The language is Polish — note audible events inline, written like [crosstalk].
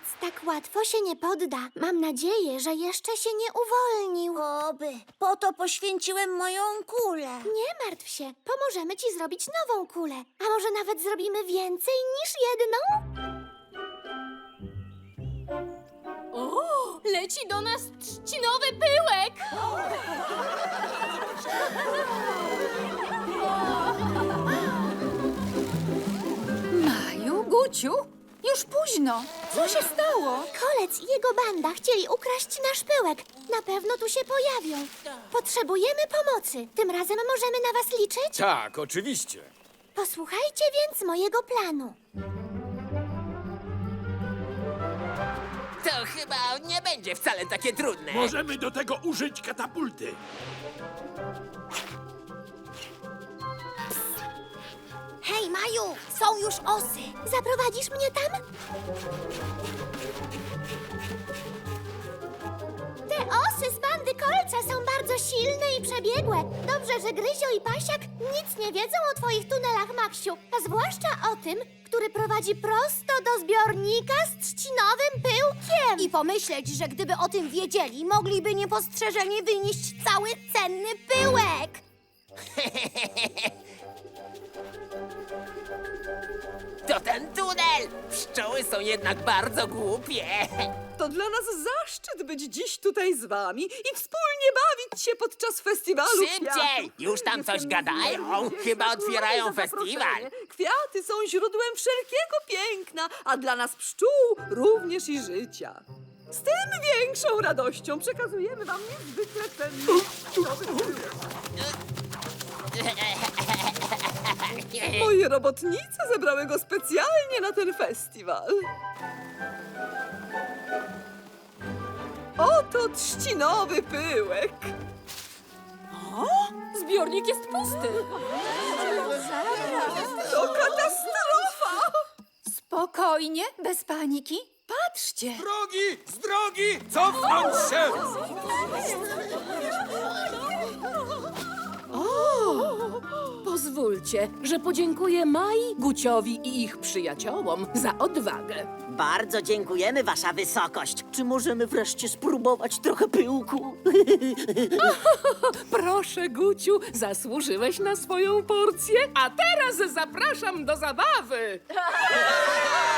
Kolec tak łatwo się nie podda. Mam nadzieję, że jeszcze się nie uwolnił. Oby. Po to poświęciłem moją kulę. Nie martw się, pomożemy ci zrobić nową kulę. A może nawet zrobimy więcej niż jedną? O, leci do nas trzcinowy pyłek! Maju, Guciu, już późno. Co się stało? Kolec i jego banda chcieli ukraść nasz pyłek. Na pewno tu się pojawią. Potrzebujemy pomocy. Tym razem możemy na was liczyć? Tak, oczywiście. Posłuchajcie więc mojego planu. To chyba nie będzie wcale takie trudne. Możemy do tego użyć katapulty. Są już osy. Zaprowadzisz mnie tam? Te osy z bandy kolca są bardzo silne i przebiegłe. Dobrze, że Gryzio i Pasiak nic nie wiedzą o twoich tunelach, Maksiu. A zwłaszcza o tym, który prowadzi prosto do zbiornika z trzcinowym pyłkiem. I pomyśleć, że gdyby o tym wiedzieli, mogliby niepostrzeżenie wynieść cały cenny pyłek. [laughs] Pszczoły są jednak bardzo głupie. To dla nas zaszczyt być dziś tutaj z wami i wspólnie bawić się podczas festiwalu Szybciej! kwiatów. Już tam coś gadają. Chyba otwierają za festiwal. zaproszenie. Kwiaty są źródłem wszelkiego piękna, a dla nas pszczół również i życia. Z tym większą radością przekazujemy wam niezwykle cenny. [laughs] Moje robotnice zebrały go specjalnie na ten festiwal. Oto trzcinowy pyłek. Zbiornik jest pusty. To katastrofa! Spokojnie, bez paniki. Patrzcie. Drogi, z drogi, cofnąć się! Pozwólcie, że podziękuję Mai, Guciowi i ich przyjaciołom za odwagę. Bardzo dziękujemy, Wasza Wysokość. Czy możemy wreszcie spróbować trochę pyłku? [laughs] Proszę, Guciu, zasłużyłeś na swoją porcję, a teraz zapraszam do zabawy. [laughs]